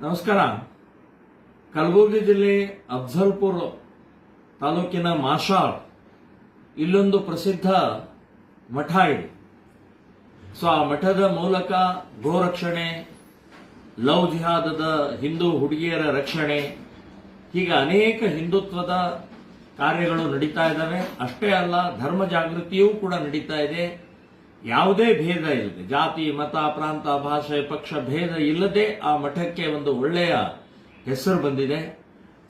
ನಮಸ್ಕಾರ. ಕಲಬುರಗಿ ಜಿಲ್ಲೆ ಅಫ್ಜಲ್ಪುರ್ ತಾಲೂಕಿನ ಮಾಷಾಳ್ ಇಲ್ಲೊಂದು ಪ್ರಸಿದ್ಧ ಮಠ ಇದೆ. ಸೊ, ಆ ಮಠದ ಮೂಲಕ ಗೋರಕ್ಷಣೆ, ಲವ್ ಜಿಹಾದದ ಹಿಂದೂ ಹುಡುಗಿಯರ ರಕ್ಷಣೆ, ಹೀಗೆ ಅನೇಕ ಹಿಂದುತ್ವದ ಕಾರ್ಯಗಳು ನಡೀತಾ ಇದ್ದಾವೆ. ಅಷ್ಟೇ ಅಲ್ಲ, ಧರ್ಮ ಜಾಗೃತಿಯೂ ಕೂಡ ನಡೀತಾ ಇದೆ. ಯಾವುದೇ ಭೇದ ಇಲ್ಲದೆ, ಜಾತಿ, ಮತ, ಪ್ರಾಂತ, ಭಾಷೆ, ಪಕ್ಷ, ಭೇದ ಇಲ್ಲದೆ ಆ ಮಠಕ್ಕೆ ಒಂದು ಒಳ್ಳೆಯ ಹೆಸರು ಬಂದಿದೆ.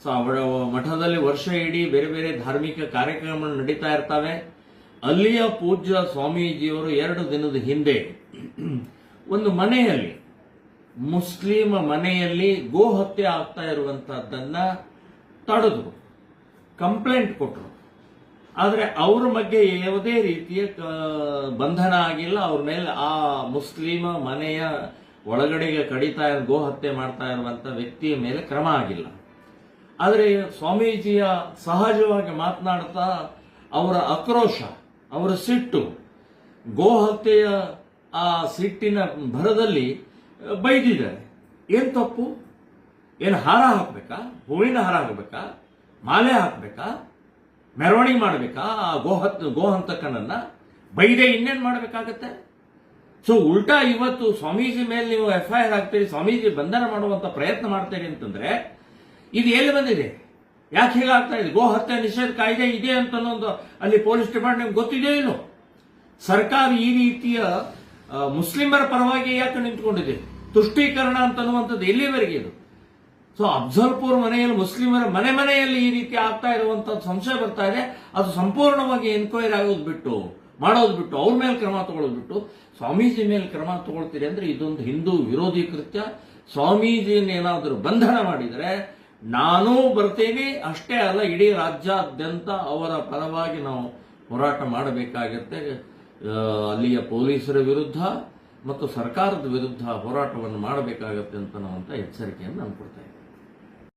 ಸೊ ಅವರ ಮಠದಲ್ಲಿ ವರ್ಷ ಇಡೀ ಬೇರೆ ಬೇರೆ ಧಾರ್ಮಿಕ ಕಾರ್ಯಕ್ರಮಗಳು ನಡೀತಾ ಇರ್ತವೆ. ಅಲ್ಲಿಯ ಪೂಜ್ಯ ಸ್ವಾಮೀಜಿಯವರು ಎರಡು ದಿನದ ಹಿಂದೆ ಒಂದು ಮನೆಯಲ್ಲಿ ಮುಸ್ಲಿಂ ಮನೆಯಲ್ಲಿ ಗೋ ಹತ್ಯೆ ಆಗ್ತಾ ಇರುವಂತಹದ್ದನ್ನ ತಡೆದ್ರು ಕಂಪ್ಲೇಂಟ್ ಕೊಟ್ಟರು. ಆದರೆ ಅವ್ರ ಬಗ್ಗೆ ಯಾವುದೇ ರೀತಿಯ ಬಂಧನ ಆಗಿಲ್ಲ. ಅವ್ರ ಮೇಲೆ ಆ ಮುಸ್ಲಿಮ ಮನೆಯ ಒಳಗಡೆಗೆ ಕಡಿತಾ ಇರೋ, ಗೋ ಹತ್ಯೆ ಮಾಡ್ತಾ ಇರುವಂಥ ವ್ಯಕ್ತಿಯ ಮೇಲೆ ಕ್ರಮ ಆಗಿಲ್ಲ. ಆದರೆ ಸ್ವಾಮೀಜಿಯ ಸಹಜವಾಗಿ ಮಾತನಾಡ್ತಾ ಅವರ ಆಕ್ರೋಶ, ಅವರ ಸಿಟ್ಟು, ಗೋ ಹತ್ಯೆಯ ಆ ಸಿಟ್ಟಿನ ಭರದಲ್ಲಿ ಬೈದಿದ್ದಾರೆ. ಏನು ತಪ್ಪು? ಏನು ಹಾರ ಹಾಕಬೇಕಾ? ಹೂವಿನ ಹಾರ ಹಾಕಬೇಕಾ? ಮಾಲೆ ಹಾಕ್ಬೇಕಾ? ಮೆರವಣಿಗೆ ಮಾಡಬೇಕಾ? ಆ ಗೋಹತ್ ಗೋಹಂತಕನನ್ನ ಬೈದೆ ಇನ್ನೇನು ಮಾಡಬೇಕಾಗತ್ತೆ? ಸೊ ಉಲ್ಟಾ ಇವತ್ತು ಸ್ವಾಮೀಜಿ ಮೇಲೆ ನೀವು ಎಫ್ ಐ ಆರ್ ಹಾಕ್ತೀರಿ, ಸ್ವಾಮೀಜಿ ಬಂಧನ ಮಾಡುವಂತ ಪ್ರಯತ್ನ ಮಾಡ್ತೀರಿ ಅಂತಂದ್ರೆ ಇದು ಎಲ್ಲಿ ಬಂದಿದೆ? ಯಾಕೆ ಹೀಗಾಗ್ತಾ ಇದೆ? ಗೋ ಹತ್ಯೆ ನಿಷೇಧ ಕಾಯ್ದೆ ಇದೆ ಅಂತ ಒಂದು ಅಲ್ಲಿ ಪೊಲೀಸ್ ಡಿಪಾರ್ಟ್ಮೆಂಟ್ ಗೊತ್ತಿದೆ ಏನು? ಸರ್ಕಾರ ಈ ರೀತಿಯ ಮುಸ್ಲಿಮರ ಪರವಾಗಿ ಯಾಕೆ ನಿಂತ್ಕೊಂಡಿದೆ? ತುಷ್ಟೀಕರಣ ಅಂತ ಅನ್ನುವಂಥದ್ದು ಎಲ್ಲಿವರೆಗೆ ಇದು? ಸೊ ಅಫ್ಜಲ್ಪುರ್ ಮನೆಯಲ್ಲಿ, ಮುಸ್ಲಿಮರ ಮನೆ ಮನೆಯಲ್ಲಿ ಈ ರೀತಿ ಆಗ್ತಾ ಇರುವಂತದ್ದು ಸಂಶಯ ಬರ್ತಾ ಇದೆ. ಅದು ಸಂಪೂರ್ಣವಾಗಿ ಎನ್ಕ್ವೈರಿ ಆಗೋದು ಬಿಟ್ಟು, ಮಾಡೋದು ಬಿಟ್ಟು, ಅವ್ರ ಮೇಲೆ ಕ್ರಮ ತಗೊಳ್ಳೋದು ಬಿಟ್ಟು, ಸ್ವಾಮೀಜಿ ಮೇಲೆ ಕ್ರಮ ತಗೊಳ್ತೀರಿ ಅಂದ್ರೆ ಇದೊಂದು ಹಿಂದೂ ವಿರೋಧಿ ಕೃತ್ಯ. ಸ್ವಾಮೀಜಿಯನ್ನು ಏನಾದರೂ ಬಂಧನ ಮಾಡಿದರೆ, ನಾನೂ ಬರ್ತೀನಿ, ಅಷ್ಟೇ ಅಲ್ಲ, ಇಡೀ ರಾಜ್ಯಾದ್ಯಂತ ಅವರ ಪರವಾಗಿ ನಾವು ಹೋರಾಟ ಮಾಡಬೇಕಾಗತ್ತೆ ಅಲ್ಲಿಯ ಪೊಲೀಸರ ವಿರುದ್ಧ ಮತ್ತು ಸರ್ಕಾರದ ವಿರುದ್ಧ ಹೋರಾಟವನ್ನು ಮಾಡಬೇಕಾಗತ್ತೆ ಅಂತ ನಾವು ಅಂತ ಎಚ್ಚರಿಕೆಯನ್ನು ನಾನು ಕೊಡ್ತಾ